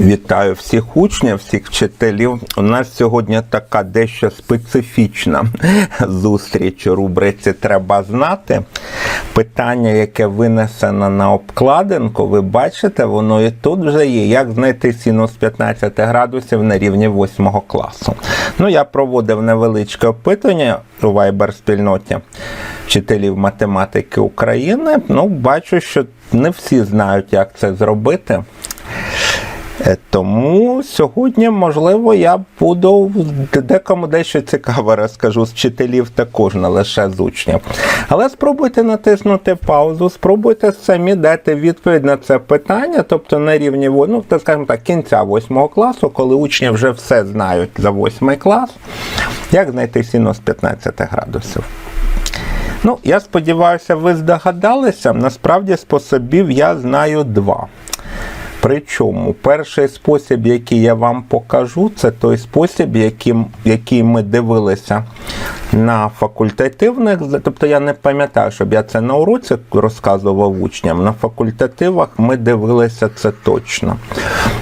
Вітаю всіх учнів, всіх вчителів. У нас сьогодні така дещо специфічна зустріч у рубриці Треба знати. Питання, яке винесено на обкладинку, ви бачите, воно і тут вже є. Як знайти синус 15 градусів на рівні 8 класу? Ну, я проводив невеличке опитування у Viber спільноті вчителів математики України. Ну, бачу, що не всі знають, як це зробити. Е, Тому сьогодні, можливо, я буду декому дещо цікаве розкажу з вчителів також, не лише з учнів. Але спробуйте натиснути паузу, спробуйте самі дати відповідь на це питання, тобто на рівні ну, скажімо так, кінця 8 класу, коли учні вже все знають за 8 клас, як знайти синус 15 градусів. Ну, я сподіваюся, ви здогадалися. Насправді способів я знаю два. Причому перший спосіб, який я вам покажу, це той спосіб, яким, який ми дивилися на факультативних. Тобто я не пам'ятаю, щоб я це на уроці розказував учням. На факультативах ми дивилися це точно.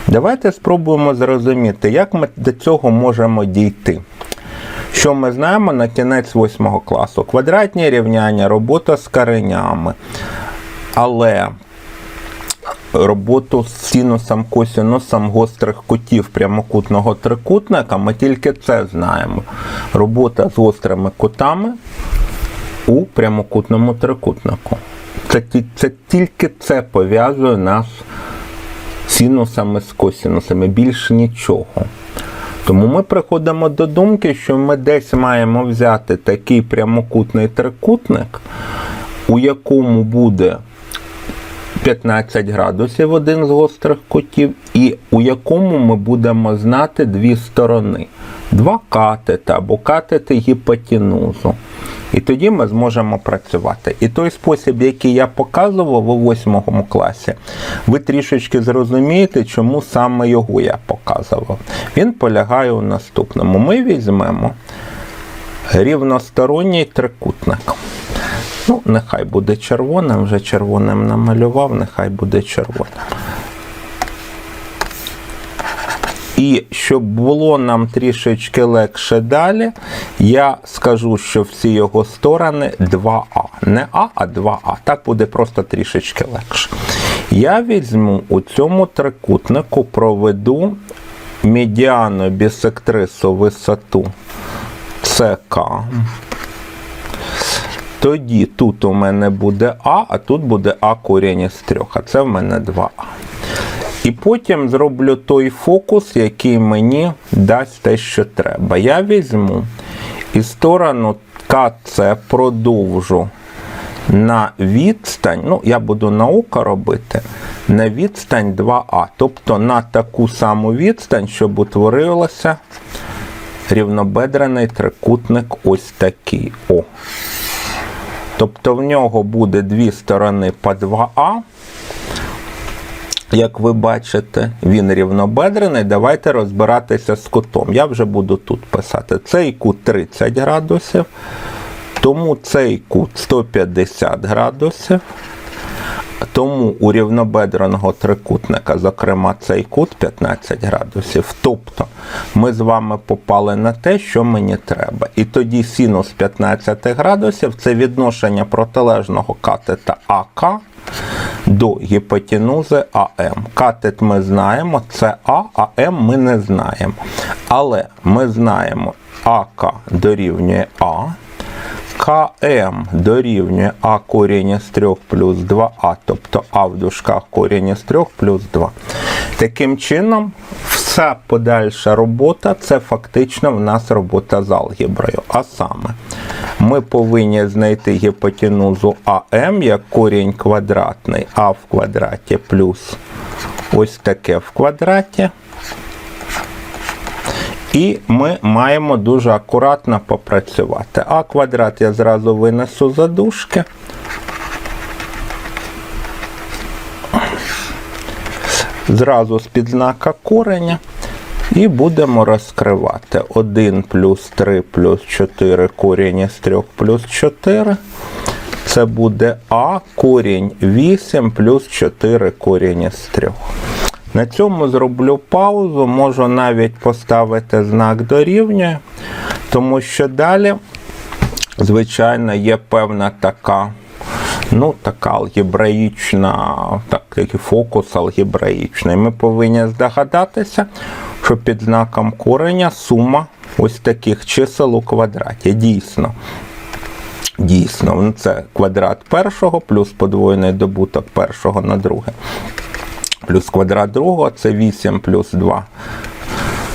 Давайте спробуємо зрозуміти, як ми до цього можемо дійти. Що ми знаємо на кінець 8 класу? Квадратні рівняння, робота з коренями. Але роботу з синусом, косинусом гострих кутів прямокутного трикутника, ми тільки це знаємо. Робота з гострими кутами у прямокутному трикутнику. Це, це тільки це пов'язує нас з синусами з косинусами, більш нічого. Тому ми приходимо до думки, що ми десь маємо взяти такий прямокутний трикутник, у якому буде 15 градусів один з гострих кутів, і у якому ми будемо знати дві сторони: два катети або катети гіпотенузу. І тоді ми зможемо працювати. І той спосіб, який я показував у 8 класі, ви трішечки зрозумієте, чому саме його я показував. Він полягає у наступному. Ми візьмемо рівносторонній трикутник. Ну, нехай буде червоним, вже червоним намалював, нехай буде червоним. І щоб було нам трішечки легше далі, я скажу, що всі його сторони 2А. Не А, а 2А. Так буде просто трішечки легше. Я візьму у цьому трикутнику, проведу медіану бісектрису висоту СК. Тоді тут у мене буде А, а тут буде А корінь із трьох, а це в мене 2А. І потім зроблю той фокус, який мені дасть те, що треба. Я візьму і сторону КЦ продовжу на відстань, ну, я буду наука робити, на відстань 2А. Тобто на таку саму відстань, щоб утворилося рівнобедрений трикутник ось такий. О. Тобто в нього буде дві сторони по 2А. Як ви бачите, він рівнобедрений. Давайте розбиратися з кутом. Я вже буду тут писати. Цей кут 30 градусів, тому цей кут 150 градусів. Тому у рівнобедреного трикутника, зокрема, цей кут 15 градусів. Тобто ми з вами попали на те, що мені треба. І тоді синус 15 градусів це відношення протилежного катета АК до гіпотенузи АМ. Катет ми знаємо, це А, а М ми не знаємо. Але ми знаємо, АК дорівнює А. КМ дорівнює А корінь із 3 плюс 2А, тобто А в дужках корінь із 3 плюс 2. Таким чином, вся подальша робота це фактично в нас робота з алгеброю. А саме, ми повинні знайти гіпотенузу АМ як корінь квадратний А в квадраті плюс ось таке в квадраті. І ми маємо дуже акуратно попрацювати. А квадрат я зразу винесу за дужки. Зразу з підзнака кореня. І будемо розкривати 1 плюс 3 плюс 4 корінь із 3 плюс 4. Це буде А корінь 8 плюс 4 корінь із 3. На цьому зроблю паузу, можу навіть поставити знак дорівнює, тому що далі, звичайно, є певна така. Ну, така алгебраїчна, так, такий фокус алгебраїчний. Ми повинні здогадатися, що під знаком кореня сума ось таких чисел у квадраті. Дійсно. Дійсно, це квадрат першого плюс подвоєний добуток першого на друге. Плюс квадрат другого це 8 плюс 2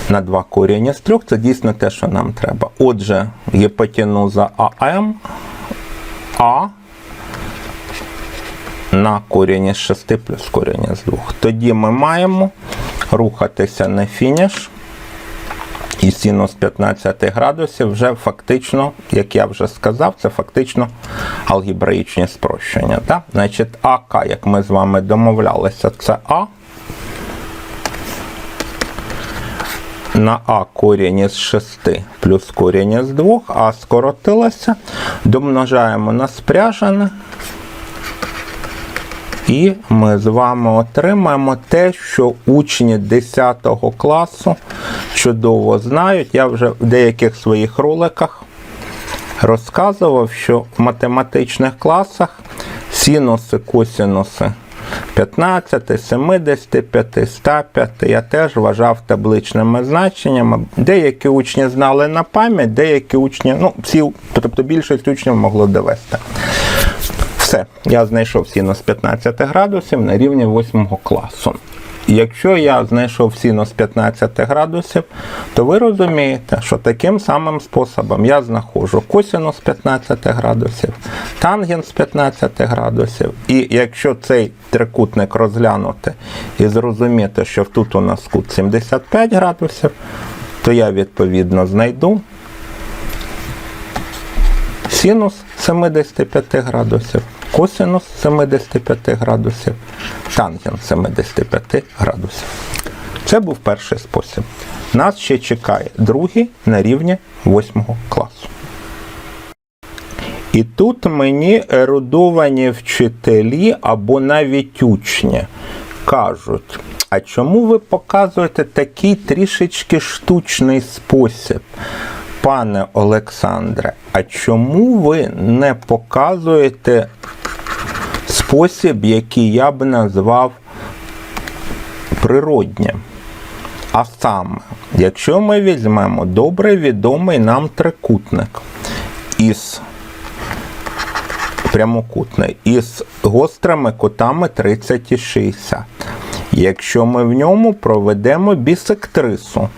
на 2 коріння з 3. Це дійсно те, що нам треба. Отже, гіпотенуза АМ А на коріння з 6 плюс коріння з 2. Тоді ми маємо рухатися на фініш. І синус 15 градусів вже фактично, як я вже сказав, це фактично алгебраїчні спрощення. Так? Значить, АК, як ми з вами домовлялися, це А. На А корінь із 6 плюс корінь із 2, А скоротилося. Домножаємо на спряжене. І ми з вами отримаємо те, що учні 10 класу чудово знають. Я вже в деяких своїх роликах розказував, що в математичних класах синуси, косинуси 15, 75, 105 я теж вважав табличними значеннями. Деякі учні знали на пам'ять, деякі учні, ну, всі, тобто більшість учнів могло довести. Все, я знайшов синус 15 градусів на рівні 8 класу. Якщо я знайшов синус 15 градусів, то ви розумієте, що таким самим способом я знаходжу косинус 15 градусів, тангенс 15 градусів. І якщо цей трикутник розглянути і зрозуміти, що тут у нас кут 75 градусів, то я відповідно знайду синус 75 градусів, косинус 75 градусів, тангенс 75 градусів. Це був перший спосіб. Нас ще чекає другий на рівні 8 класу. І тут мені ерудовані вчителі або навіть учні кажуть, а чому ви показуєте такий трішечки штучний спосіб? Пане Олександре, а чому ви не показуєте спосіб, який я б назвав природнім? А саме, якщо ми візьмемо добре відомий нам трикутник із прямокутний із гострими кутами 30 і 60. Якщо ми в ньому проведемо бісектрису,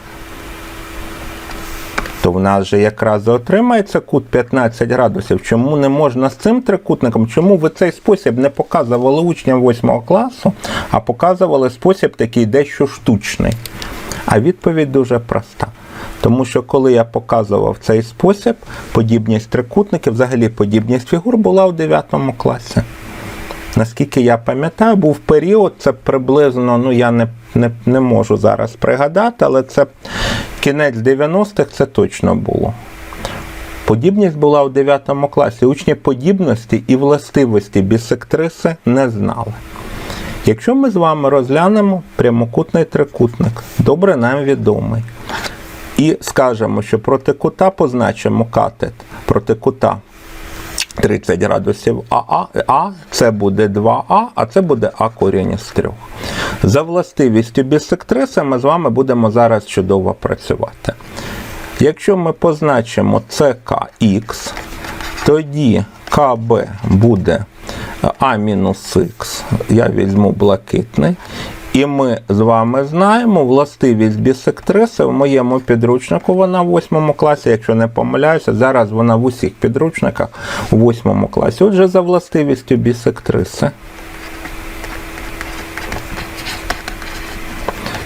то в нас же якраз отримається кут 15 градусів. Чому не можна з цим трикутником? Чому ви цей спосіб не показували учням 8 класу, а показували спосіб такий дещо штучний? А відповідь дуже проста. Тому що коли я показував цей спосіб, подібність трикутників, взагалі подібність фігур була у 9 класі. Наскільки я пам'ятаю, був період, це приблизно, ну я не, не, не можу зараз пригадати, але це кінець 90-х це точно було. Подібність була у 9 класі. Учні подібності і властивості бісектриси не знали. Якщо ми з вами розглянемо прямокутний трикутник, добре нам відомий, і скажемо, що проти кута позначимо катет проти кута 30 градусів АА, А, це буде 2А, а це буде А корінь з 3. За властивістю бісектриси ми з вами будемо зараз чудово працювати. Якщо ми позначимо ЦКХ, тоді КБ буде А-Х, я візьму блакитний. І ми з вами знаємо властивість бісектриси в моєму підручнику. Вона в 8 класі, якщо не помиляюся, зараз вона в усіх підручниках у 8 класі. Отже, за властивістю бісектриси.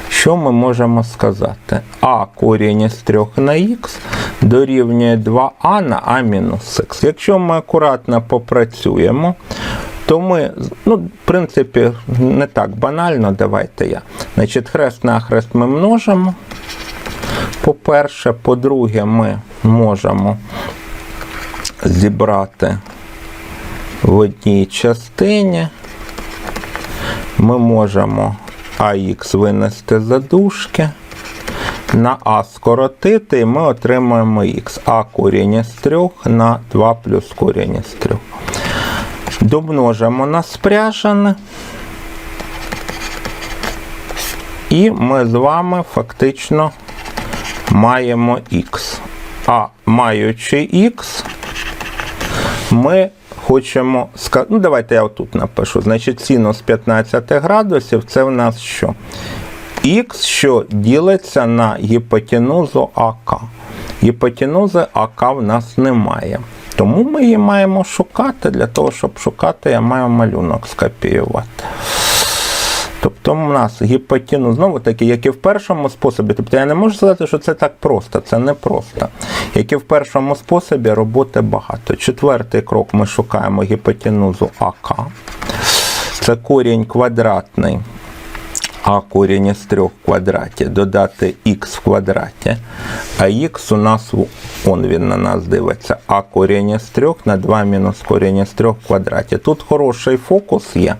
Що ми можемо сказати? А корінь із 3 на х дорівнює 2а на а-х. Якщо ми акуратно попрацюємо, то ми, ну, в принципі, не так банально, давайте я. Значить, хрест на хрест ми множимо. По-перше, по-друге, ми можемо зібрати в одній частині. Ми можемо АХ винести за дужки. На А скоротити, і ми отримаємо х. А корінь із 3 на 2 плюс корінь із 3. Домножимо на спряжене. І ми з вами фактично маємо х. А маючи х, ми хочемо сказати. Ну, давайте я отут напишу. Значить, синус 15 градусів це в нас що? Х, що ділиться на гіпотенузу АК. Гіпотенузи АК в нас немає. Тому ми її маємо шукати. Для того, щоб шукати, я маю малюнок скопіювати. Тобто у нас гіпотенуз, знову таки, як і в першому способі, тобто я не можу сказати, що це так просто, це не просто. Як і в першому способі, роботи багато. Четвертий крок ми шукаємо гіпотенузу АК. Це корінь квадратний. А корінь із 3 в квадраті, додати х в квадраті. А х у нас, он він на нас дивиться, а корінь із 3 на 2 мінус корінь із 3 в квадраті. Тут хороший фокус є.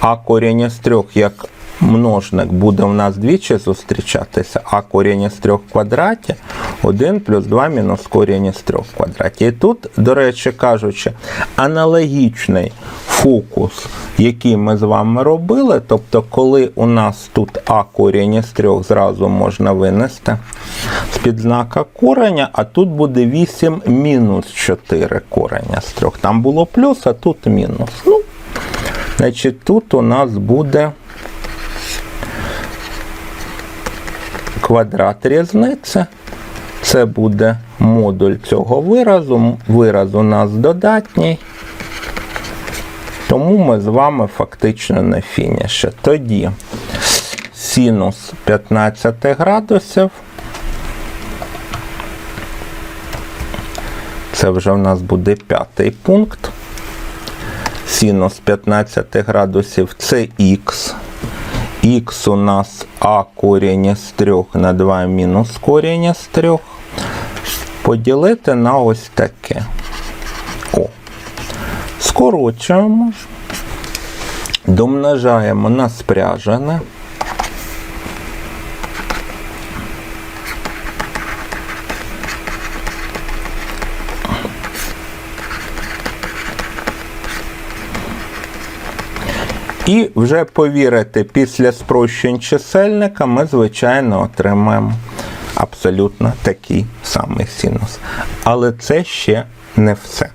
А корінь із 3 як множник буде у нас двічі зустрічатися, а корінь із 3 в квадраті 1 плюс 2 мінус корінь із 3 в квадраті. І тут, до речі кажучи, аналогічний фокус, який ми з вами робили, тобто, коли у нас тут а корінь із 3 зразу можна винести з під знака кореня, а тут буде 8 мінус 4 кореня з 3. Там було плюс, а тут мінус. Ну, значить, тут у нас буде квадрат різниці. Це буде модуль цього виразу. Вираз у нас додатній. Тому ми з вами фактично на фініші. Тоді синус 15 градусів. Це вже в нас буде п'ятий пункт. Синус 15 градусів це х. Х у нас а корінь із 3 на 2 мінус корінь із 3. Поділити на ось таке. О. Скорочуємо. Домножаємо на спряжене. І вже повірите, після спрощень чисельника ми, звичайно, отримаємо абсолютно такий самий синус. Але це ще не все.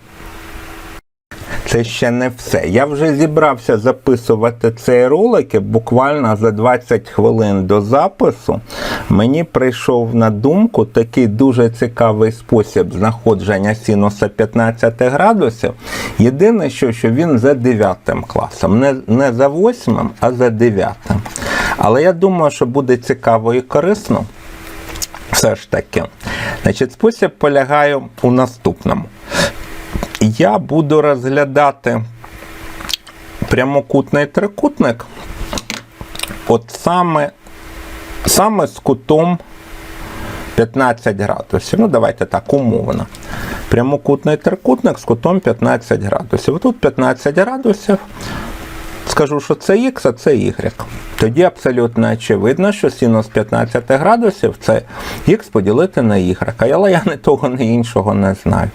Це ще не все. Я вже зібрався записувати цей ролик і буквально за 20 хвилин до запису мені прийшов на думку такий дуже цікавий спосіб знаходження синуса 15 градусів. Єдине, що, що він за 9 класом, не, не за 8, а за 9. Але я думаю, що буде цікаво і корисно. Все ж таки. Значить, спосіб полягає у наступному я буду розглядати прямокутний трикутник, от саме, саме з кутом 15 градусів. Ну, давайте так, умовно. Прямокутний трикутник з кутом 15 градусів. Тут 15 градусів. Скажу, що це х, а це y. Тоді абсолютно очевидно, що синус 15 градусів це х поділити на y. Але я ні того, ні іншого не знаю.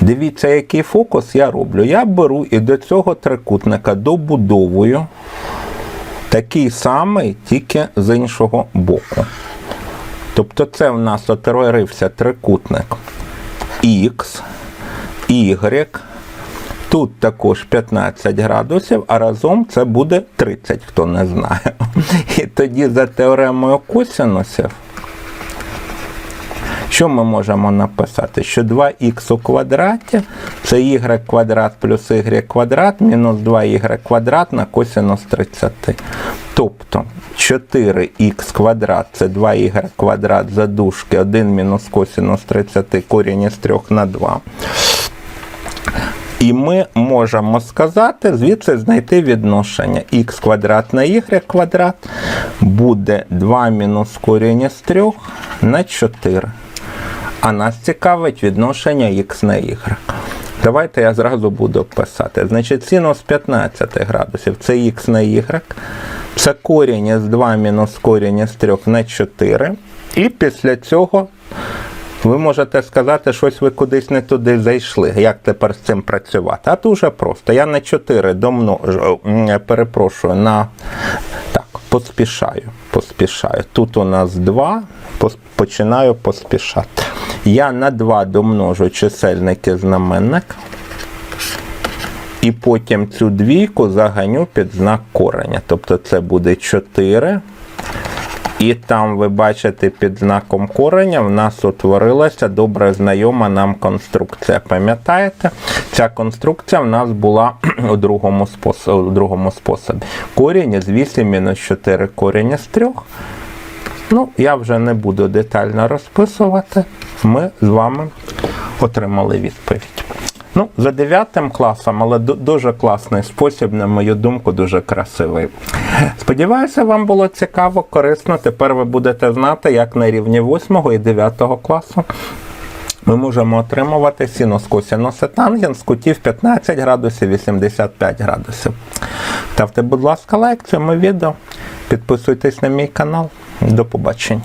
Дивіться, який фокус я роблю. Я беру і до цього трикутника добудовую такий самий, тільки з іншого боку. Тобто це в нас отворився трикутник Х, Y. Тут також 15 градусів, а разом це буде 30, хто не знає. І тоді за теоремою косинусів, що ми можемо написати? Що 2х у квадраті це y квадрат плюс y квадрат мінус 2y квадрат на косинус 30. Тобто 4х квадрат це 2y квадрат за дужки 1 мінус косинус 30 корінь із 3 на 2. І ми можемо сказати, звідси знайти відношення х квадрат на y квадрат буде 2 мінус корінь із 3 на 4. А нас цікавить відношення х на y. Давайте я зразу буду писати. Значить, синус 15 градусів це х на y. Це корінь із 2 мінус корінь із 3 на 4. І після цього ви можете сказати, щось ви кудись не туди зайшли. Як тепер з цим працювати? А дуже просто. Я на 4 домножу, перепрошую, на так, поспішаю. Поспішаю. Тут у нас 2, починаю поспішати. Я на 2 домножу чисельник і знаменник. І потім цю двійку заганю під знак кореня. Тобто це буде 4. І там ви бачите під знаком кореня в нас утворилася добре знайома нам конструкція. Пам'ятаєте? Ця конструкція в нас була у другому способі. У другому способі. Корінь із 8 мінус 4 корінь із 3. Ну, я вже не буду детально розписувати. Ми з вами отримали відповідь. Ну, за 9 класом, але дуже класний спосіб, на мою думку, дуже красивий. Сподіваюся, вам було цікаво, корисно. Тепер ви будете знати, як на рівні 8 і 9 класу ми можемо отримувати синус, косинус і тангенс кутів 15 градусів, 85 градусів. Ставте, будь ласка, лайк цьому відео, підписуйтесь на мій канал. До побачення.